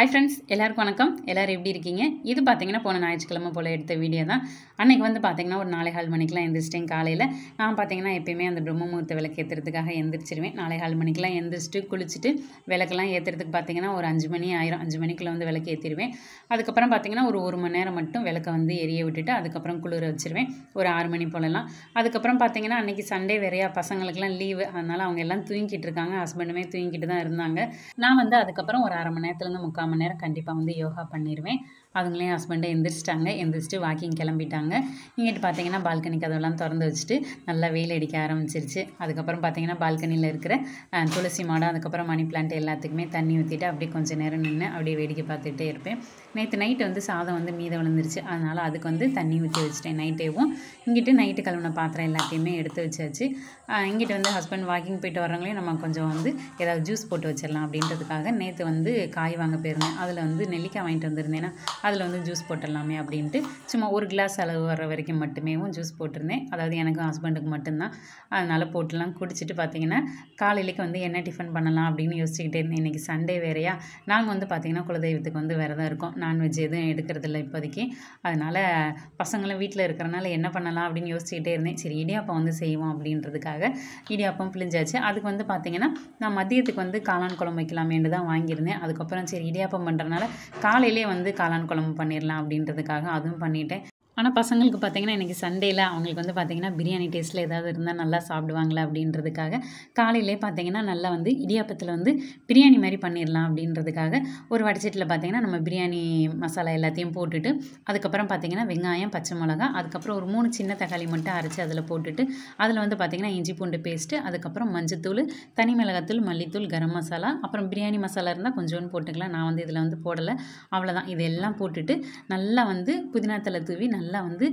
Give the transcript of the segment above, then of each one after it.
Hi friends எல்லாருக்கும் வணக்கம். எல்லோரும் எப்படி இருக்கீங்க? இது பார்த்தீங்கன்னா போன ஞாயிற்றுக்கிழமை போல் எடுத்த வீடியோ தான். அன்றைக்கி வந்து பார்த்தீங்கன்னா ஒரு நாளை கால் மணிக்கெலாம் எந்திரிச்சிட்டேன் காலையில். நான் பார்த்தீங்கன்னா எப்பயுமே அந்த பிரம்ம முகூர்த்த விளக்கு ஏற்றுறதுக்காக எந்திரிச்சிருவேன். நாளை கால் மணிக்கெலாம் எந்திரிச்சிட்டு குளிச்சுட்டு விளக்கெல்லாம் ஏற்றுறதுக்கு பார்த்தீங்கன்னா ஒரு அஞ்சு மணி ஆயிரம். அஞ்சு மணிக்குள்ளே வந்து விளக்கு ஏற்றிடுவேன் அதுக்கப்புறம் பார்த்தீங்கன்னா ஒரு ஒரு மணி நேரம் மட்டும் விளக்கை வந்து எரிய விட்டுட்டு அதுக்கப்புறம் குளிர வச்சிருவேன். ஒரு ஆறு மணி போலலாம். அதுக்கப்புறம் பார்த்தீங்கன்னா அன்றைக்கி சண்டே வேறையா பசங்களுக்குலாம் லீவு. அதனால் அவங்க எல்லாம் தூங்கிட்டு இருக்காங்க. ஹஸ்பண்டுமே தூங்கிட்டு தான் இருந்தாங்க. நான் வந்து அதுக்கப்புறம் ஒரு அரை மணி நேரத்துலேருந்து முக்கால் மணி நேரம் கண்டிப்பாக வந்து யோகா பண்ணிடுவேன் அவங்களையும் ஹஸ்பண்டை எந்திரிச்சிட்டாங்க. எந்திரிச்சிட்டு வாக்கிங் கிளம்பிட்டாங்க. இங்கிட்டு பார்த்தீங்கன்னா பால்கனி கதவெல்லாம் திறந்து வச்சுட்டு நல்லா வெயில் அடிக்க ஆரம்பிச்சிருச்சு. அதுக்கப்புறம் பார்த்தீங்கன்னா பால்கனியில் இருக்கிற துளசி மாடம் அதுக்கப்புறம் மணி பிளான்ட் எல்லாத்துக்குமே தண்ணி ஊற்றிட்டு அப்படியே கொஞ்சம் நேரம் நின்று அப்படியே வேடிக்கை பார்த்துட்டே இருப்பேன். நேற்று நைட்டு வந்து சாதம் வந்து மீதம் விழுந்துருச்சு. அதனால் அதுக்கு வந்து தண்ணி ஊற்றி வச்சுட்டேன் நைட்டேவும் இங்கிட்டு நைட்டு கழுவின பாத்திரம் எல்லாத்தையுமே எடுத்து வச்சாச்சு. இங்கிட்டு வந்து ஹஸ்பண்ட் வாக்கிங் போயிட்டு வரவங்களே நம்ம கொஞ்சம் வந்து ஏதாவது ஜூஸ் போட்டு வச்சிடலாம் அப்படின்றதுக்காக நேற்று வந்து காய் வாங்க போயிருந்தேன். அதில் வந்து நெல்லிக்காய் வாங்கிட்டு வந்திருந்தேன்னா அதில் வந்து ஜூஸ் போட்டுடலாமே அப்படின்ட்டு சும்மா ஒரு கிளாஸ் அளவு வர வரைக்கும் மட்டுமேவும் ஜூஸ் போட்டிருந்தேன். அதாவது எனக்கும் ஹஸ்பண்டுக்கு மட்டும்தான். அதனால் போட்டுலாம் குடிச்சிட்டு பார்த்தீங்கன்னா காலையிலேக்கு வந்து என்ன டிஃபன் பண்ணலாம் அப்படின்னு யோசிச்சுக்கிட்டே இருந்தேன். இன்றைக்கி சண்டே வேறையா? நாங்கள் வந்து பார்த்திங்கன்னா குலதெய்வத்துக்கு வந்து விரதம் இருக்கோம். நான்வெஜ் எதுவும் எடுக்கிறதில்ல இப்போதைக்கு. அதனால் பசங்களும் வீட்டில் இருக்கிறனால என்ன பண்ணலாம் அப்படின்னு யோசிச்சுக்கிட்டே இருந்தேன். சரி இடியாப்பம் வந்து செய்வோம் அப்படின்றதுக்காக இடியாப்பம் பிழிஞ்சாச்சு. அதுக்கு வந்து பார்த்திங்கன்னா நான் மதியத்துக்கு வந்து காளான் குழம்பு வைக்கலாமேன்னு தான் வாங்கியிருந்தேன். அதுக்கப்புறம் சரி இடியாப்பம் பண்ணுறதுனால காலையிலே வந்து காளான் குழம்பு பண்ணிடலாம் அப்படின்றதுக்காக அதுவும் பண்ணிட்டேன். ஆனால் பசங்களுக்கு பார்த்தீங்கன்னா இன்றைக்கி சண்டேயில் அவங்களுக்கு வந்து பார்த்திங்கன்னா பிரியாணி டேஸ்ட்டில் ஏதாவது இருந்தால் நல்லா சாப்பிடுவாங்களா அப்படின்றதுக்காக காலையிலே பார்த்தீங்கன்னா நல்லா வந்து இடியாப்பத்தில் வந்து பிரியாணி மாதிரி பண்ணிடலாம் அப்படின்றதுக்காக ஒரு வடச்சட்டியில் பார்த்தீங்கன்னா நம்ம பிரியாணி மசாலா எல்லாத்தையும் போட்டுட்டு அதுக்கப்புறம் பார்த்திங்கன்னா வெங்காயம் பச்சை மிளகா அதுக்கப்புறம் ஒரு மூணு சின்ன தக்காளி மட்டும் அரைச்சி அதில் போட்டுட்டு அதில் வந்து பார்த்திங்கன்னா இஞ்சி பூண்டு பேஸ்ட்டு அதுக்கப்புறம் மஞ்சத்தூள் தனி மிளகாத்தூள் மல்லித்தூள் கரம் மசாலா அப்புறம் பிரியாணி மசாலா இருந்தால் கொஞ்சோன்னு போட்டுக்கலாம். நான் வந்து இதில் வந்து போடலை. அவ்வளோதான் இதெல்லாம் போட்டுட்டு நல்லா வந்து புதினா தலை தூவி நல்லா நல்லா வந்து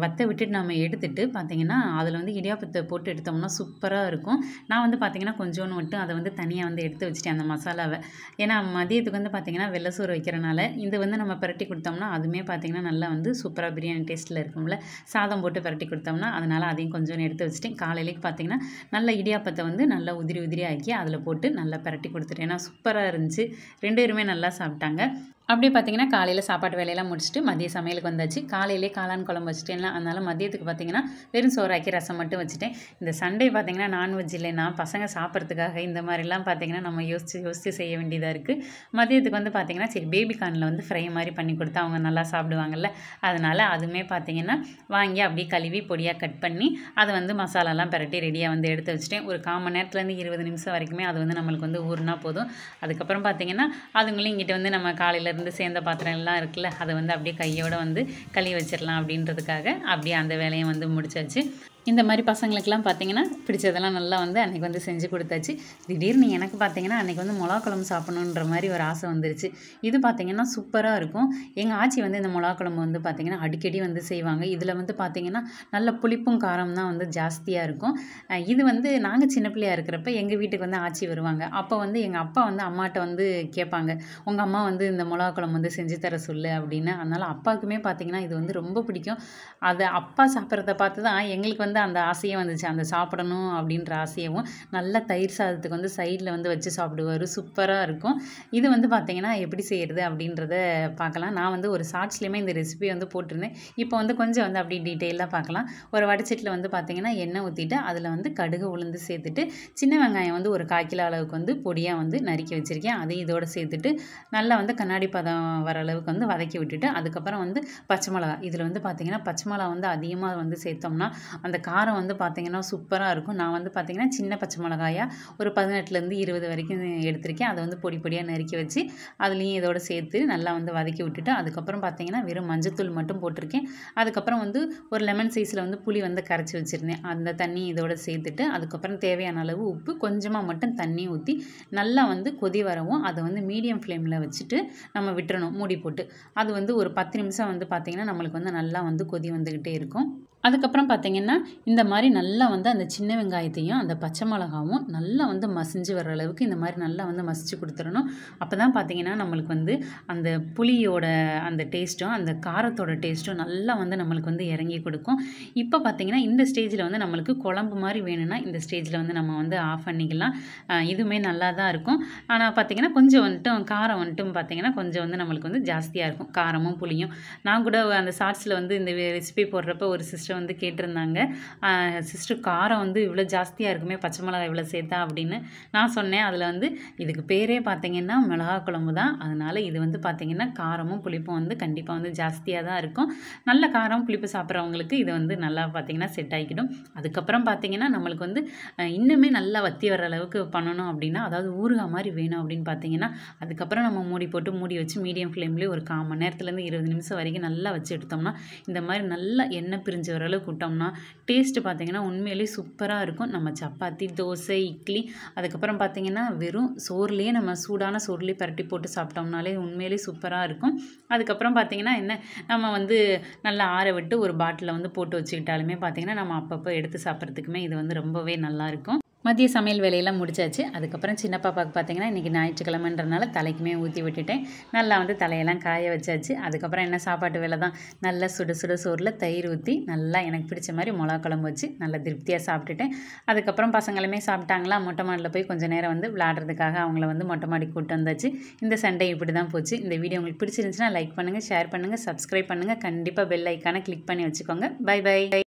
வத்த விட்டுட்டு நம்ம எடுத்துட்டு பார்த்தீங்கன்னா அதில் வந்து இடியாப்பத்தை போட்டு எடுத்தோம்னா சூப்பராக இருக்கும். நான் வந்து பார்த்தீங்கன்னா கொஞ்சோன்னு மட்டும் அதை வந்து தனியாக வந்து எடுத்து வச்சுட்டேன் அந்த மசாலாவை. ஏன்னா மதியத்துக்கு வந்து பார்த்தீங்கன்னா வெள்ளை சோறு வைக்கிறனால இது வந்து நம்ம பரட்டி கொடுத்தோம்னா அதுவுமே பார்த்தீங்கன்னா நல்லா வந்து சூப்பராக பிரியாணி டேஸ்ட்டில் இருக்கும்ல. சாதம் போட்டு பரட்டி கொடுத்தோம்னா அதனால் அதையும் கொஞ்சோண்டு எடுத்து வச்சுட்டேன். காலையிலேக்கு பார்த்தீங்கன்னா நல்ல இடியாப்பத்தை வந்து நல்லா உதிரி உதிரி ஆக்கி அதில் போட்டு நல்லா பரட்டி கொடுத்துட்டேன். ஏன்னா சூப்பராக இருந்துச்சு. ரெண்டு பேருமே நல்லா சாப்பிட்டாங்க. அப்படியே பார்த்தீங்கன்னா காலையில் சாப்பாட்டு வேலையெல்லாம் முடிச்சுட்டு மதிய சமையலுக்கு வந்தாச்சு. காலையிலே காளான் குழம்பு வச்சுட்டேன்ல அதனால் மதியத்துக்கு பார்த்தீங்கன்னா வெறும் சோறாக்கி ரசம் மட்டும் வச்சுட்டேன். இந்த சண்டே பார்த்தீங்கன்னா நான்வெஜ் இல்லைன்னா பசங்க சாப்பிட்றதுக்காக இந்த மாதிரிலாம் பார்த்தீங்கன்னா நம்ம யோசிச்சு யோசிச்சு செய்ய வேண்டியதாக இருக்குது மதியத்துக்கு வந்து பார்த்திங்கன்னா சரி பேபி கார்னில் வந்து ஃப்ரை மாதிரி பண்ணி கொடுத்தா அவங்க நல்லா சாப்பிடுவாங்கல்ல. அதனால் அதுவுமே பார்த்தீங்கன்னா வாங்கி அப்படியே கழுவி பொடியாக கட் பண்ணி அதை வந்து மசாலாலாம் பரட்டி ரெடியாக வந்து எடுத்து வச்சுட்டேன். ஒரு காமன் நேரத்துலேருந்து இருபது நிமிஷம் வரைக்குமே அது வந்து நம்மளுக்கு வந்து ஊறுனா போதும். அதுக்கப்புறம் பார்த்தீங்கன்னா அதுங்களும் இங்கிட்ட வந்து நம்ம காலையில் இருந்து சேர்ந்த பாத்திரம் எல்லாம் இருக்குல்ல அதை வந்து அப்படியே கையோட வந்து கழுவி வச்சிடலாம் அப்படின்றதுக்காக அப்படியே அந்த வேலையை வந்து முடிச்சாச்சு. இந்த மாதிரி பசங்களுக்கெல்லாம் பார்த்தீங்கன்னா பிடிச்சதெல்லாம் நல்லா வந்து அன்றைக்கி வந்து செஞ்சு கொடுத்தாச்சு. திடீர்னு எனக்கு பார்த்தீங்கன்னா அன்றைக்கி வந்து மிளகா குழம்பு சாப்பிடணுன்ற மாதிரி ஒரு ஆசை வந்துருச்சு. இது பார்த்தீங்கன்னா சூப்பராக இருக்கும். எங்கள் ஆச்சி வந்து இந்த மிளகா குழம்பு வந்து பார்த்தீங்கன்னா அடிக்கடி வந்து செய்வாங்க. இதில் வந்து பார்த்தீங்கன்னா நல்ல புளிப்பும் காரம் தான் வந்து ஜாஸ்தியாக இருக்கும். இது வந்து நாங்கள் சின்ன பிள்ளையா இருக்கிறப்ப எங்கள் வீட்டுக்கு வந்து ஆச்சி வருவாங்க. அப்போ வந்து எங்கள் அப்பா வந்து அம்மாட்ட வந்து கேட்பாங்க. உங்கள் அம்மா வந்து இந்த மிளகா குழம்பு வந்து செஞ்சு தர சொல்லு அப்படின்னு. அதனால் அப்பாவுக்குமே பார்த்தீங்கன்னா இது வந்து ரொம்ப பிடிக்கும். அதை அப்பா சாப்பிட்றத பார்த்து தான் எங்களுக்கு வந்து வந்து அந்த ஆசையே வந்துச்சு. அந்த சாப்பிடணும் அப்படின்ற ஆசையவும் நல்ல தயிர் சாதத்துக்கு வந்து சைடில் வந்து வச்சு சாப்பிடுவார். சூப்பராக இருக்கும். இது வந்து பார்த்தீங்கன்னா எப்படி செய்கிறது அப்படின்றத பார்க்கலாம் நான் வந்து ஒரு ஷார்ட்ஸ்லேயுமே இந்த ரெசிபி வந்து போட்டிருந்தேன். இப்போ வந்து கொஞ்சம் வந்து அப்படி டீட்டெயிலாக பார்க்கலாம் ஒரு வடச்சட்டில் வந்து பார்த்தீங்கன்னா எண்ணெய் ஊற்றிட்டு அதில் வந்து கடுகு உளுந்து சேர்த்துட்டு சின்ன வெங்காயம் வந்து ஒரு கால் கிலோ அளவுக்கு வந்து பொடியாக வந்து நறுக்கி வச்சுருக்கேன். அதையும் இதோடு சேர்த்துட்டு நல்லா வந்து கண்ணாடி பதம் வர அளவுக்கு வந்து வதக்கி விட்டுட்டு அதுக்கப்புறம் வந்து பச்சை மிளகா இதில் வந்து பார்த்திங்கன்னா பச்சை மிளகா வந்து அதிகமாக வந்து சேர்த்தோம்னா அந்த காரம் வந்து பார்த்திங்கன்னா சூப்பராக இருக்கும். நான் வந்து பார்த்திங்கன்னா சின்ன பச்சை மிளகாயாக ஒரு பதினெட்டுலேருந்து இருபது வரைக்கும் எடுத்திருக்கேன். அதை வந்து பொடி பொடியாக நறுக்கி வச்சு அதுலேயும் இதோட சேர்த்து நல்லா வந்து வதக்கி விட்டுட்டு அதுக்கப்புறம் பார்த்தீங்கன்னா வெறும் மஞ்சத்தூள் மட்டும் போட்டிருக்கேன். அதுக்கப்புறம் வந்து ஒரு லெமன் சைஸில் வந்து புளி வந்து கரைச்சி வச்சுருந்தேன். அந்த தண்ணி இதோட சேர்த்துட்டு அதுக்கப்புறம் தேவையான அளவு உப்பு கொஞ்சமாக மட்டும் தண்ணி ஊற்றி நல்லா வந்து கொதி வரவும் அதை வந்து மீடியம் ஃப்ளேமில் வச்சுட்டு நம்ம விட்டுறணும். மூடி போட்டு. அது வந்து ஒரு பத்து நிமிஷம் வந்து பார்த்திங்கன்னா நம்மளுக்கு வந்து நல்லா வந்து கொதி வந்துக்கிட்டே இருக்கும். அதுக்கப்புறம் பார்த்தீங்கன்னா இந்த மாதிரி நல்லா வந்து அந்த சின்ன வெங்காயத்தையும் அந்த பச்சை மிளகாவும் நல்லா வந்து மசிஞ்சு வர அளவுக்கு இந்த மாதிரி நல்லா வந்து மசிச்சு கொடுத்துடணும். அப்போ தான் பார்த்தீங்கன்னா நம்மளுக்கு வந்து அந்த புளியோட அந்த டேஸ்ட்டும் அந்த காரத்தோட டேஸ்ட்டும் நல்லா வந்து நம்மளுக்கு வந்து இறங்கி கொடுக்கும். இப்போ பார்த்தீங்கன்னா இந்த ஸ்டேஜில் வந்து நம்மளுக்கு குழம்பு மாதிரி வேணும்னா இந்த ஸ்டேஜில் வந்து நம்ம வந்து ஆஃப் பண்ணிக்கலாம். இதுவுமே நல்லா தான் இருக்கும். ஆனால் பார்த்தீங்கன்னா கொஞ்சம் வந்துட்டு காரம் வந்துட்டு பார்த்தீங்கன்னா கொஞ்சம் வந்து நம்மளுக்கு வந்து ஜாஸ்தியாக இருக்கும். காரமும் புளியும். நான் கூட அந்த ஷார்ட்ஸில் வந்து இந்த ரெசிபி போடுறப்ப ஒரு சிஸ்டர் வந்து கேட்டிருந்தாங்க. சிஸ்டர் காரம் வந்து இவ்வளோ ஜாஸ்தியாக இருக்குமே பச்சை மிளகாய் இவ்வளோ சேர்த்தா அப்படின்னு நான் சொன்னேன். அதில் வந்து இதுக்கு பேரே பார்த்தீங்கன்னா மிளகா குழம்பு தான். அதனால் இது வந்து பார்த்தீங்கன்னா காரமும் புளிப்பும் வந்து கண்டிப்பாக வந்து ஜாஸ்தியாக தான் இருக்கும். நல்ல காரம் புளிப்பு சாப்பிட்றவங்களுக்கு இது வந்து நல்லா பார்த்தீங்கன்னா செட் ஆகிக்கிடும். அதுக்கப்புறம் பார்த்தீங்கன்னா நம்மளுக்கு வந்து இன்னுமே நல்லா வத்தி வர அளவுக்கு பண்ணணும் அப்படின்னா அதாவது ஊறுகாய் மாதிரி வேணும் அப்படின்னு பார்த்தீங்கன்னா அதுக்கப்புறம் நம்ம மூடி போட்டு மூடி வச்சு மீடியம் ஃப்ளேம்லேயே ஒரு கால் மணி நேரத்துலேருந்து இருபது நிமிஷம் வரைக்கும் நல்லா வச்சு எடுத்தோம்னா இந்த மாதிரி நல்லா எண்ணெய் பிரிஞ்சு வர ஓரளவு விட்டோம்னா டேஸ்ட்டு பார்த்தீங்கன்னா உண்மையிலேயே சூப்பராக இருக்கும். நம்ம சப்பாத்தி தோசை இட்லி அதுக்கப்புறம் பார்த்தீங்கன்னா வெறும் சோறுலேயே நம்ம சூடான சோறுலேயே பரட்டி போட்டு சாப்பிட்டோம்னாலே உண்மையிலேயே சூப்பராக இருக்கும். அதுக்கப்புறம் பார்த்தீங்கன்னா என்ன நம்ம வந்து நல்லா ஆற விட்டு ஒரு பாட்டிலில் வந்து போட்டு வச்சுக்கிட்டாலுமே பார்த்தீங்கன்னா நம்ம அப்பப்போ எடுத்து சாப்பிட்றதுக்குமே இது வந்து ரொம்பவே நல்லாயிருக்கும் மதிய சமையல் வேலையெல்லாம் முடிச்சாச்சு. அதுக்கப்புறம் சின்ன பாப்பாவுக்கு பார்த்தீங்கன்னா இன்றைக்கி ஞாயிற்றுக்கிழமைன்றனால தலைக்குமே ஊற்றி விட்டுட்டேன். நல்லா வந்து தலையெல்லாம் காய வச்சாச்சு. அதுக்கப்புறம் என்ன சாப்பாட்டு வேலை தான்? நல்லா சுட சுட சோறில் தயிர் ஊற்றி நல்லா எனக்கு பிடிச்ச மாதிரி மிளகா குழம்பு வச்சு நல்லா திருப்தியாக சாப்பிட்டுட்டேன். அதுக்கப்புறம் பசங்களுமே சாப்பிட்டாங்களா? மொட்டை மாடியில் போய் கொஞ்சம் நேரம் வந்து விளாட்றதுக்காக அவங்கள வந்து மொட்டை மாடி கூட்டு வந்தாச்சு. இந்த சண்டே இப்படி தான் போச்சு. இந்த வீடியோ உங்களுக்கு பிடிச்சிருந்துச்சுன்னா லைக் பண்ணுங்கள் ஷேர் பண்ணுங்கள் சப்ஸ்கிரைப் பண்ணுங்கள் கண்டிப்பாக பெல் ஐக்கானை கிளிக் பண்ணி வச்சுக்கோங்க. By by